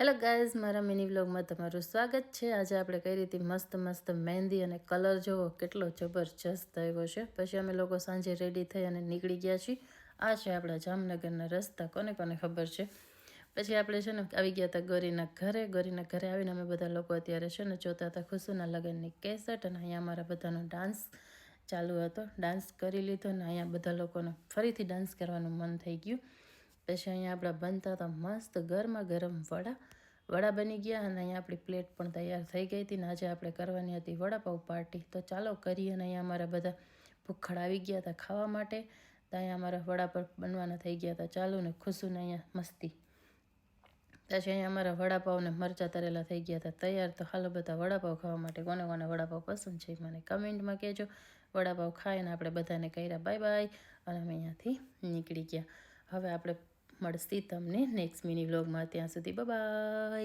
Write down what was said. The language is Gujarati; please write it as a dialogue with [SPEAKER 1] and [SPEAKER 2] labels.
[SPEAKER 1] હેલો ગાઈઝ, મારા મિની વ્લોગમાં તમારું સ્વાગત છે. આજે આપણે કઈ રીતે મસ્ત મસ્ત મહેંદી અને કલર જોવો, કેટલો જબરજસ્ત આવ્યો છે. પછી અમે લોકો સાંજે રેડી થઈ અને નીકળી ગયા છીએ. આ છે આપણા જામનગરના રસ્તા, કોને કોને ખબર છે? પછી આપણે છે ને આવી ગયા હતા ગોરીના ઘરે. ગોરીના ઘરે આવીને અમે બધા લોકો અત્યારે છે ને જોતા હતા ખુશુના લગ્નની કેસેટ અને અહીંયા અમારા બધાનો ડાન્સ ચાલુ હતો. ડાન્સ કરી લીધો ને અહીંયા બધા લોકોને ફરીથી ડાન્સ કરવાનું મન થઈ ગયું. પછી અહીંયા આપણા બનતા હતા મસ્ત ગરમા ગરમ વડા. વડા બની ગયા અને અહીંયા આપણી પ્લેટ પણ તૈયાર થઈ ગઈ હતી ને આજે આપણે કરવાની હતી વડાપાઉં પાર્ટી તો ચાલો કરીએ અને અહીંયા અમારા બધા ભૂખડ આવી ગયા હતા ખાવા માટે. તો અહીંયા અમારા વડા પર બનવાના થઈ ગયા હતા. ચાલો ને ખુશુને અહીંયા મસ્તી. પછી અહીંયા અમારા વડાપાઉં ને મરચાં તરેલા થઈ ગયા હતા. તૈયાર તો હાલો બધા વડાપાઉં ખાવા માટે. કોને કોને વડાપાઉં પસંદ છે મને કમેન્ટમાં કહેજો. વડાપાઉં ખાઈને આપણે બધાને કર્યા. બાય બાય અને અમે અહીંયાથી નીકળી ગયા. હવે આપણે મળશી તમને નેક્સ્ટ મિની વ્લોગમાં ત્યાં સુધી બાય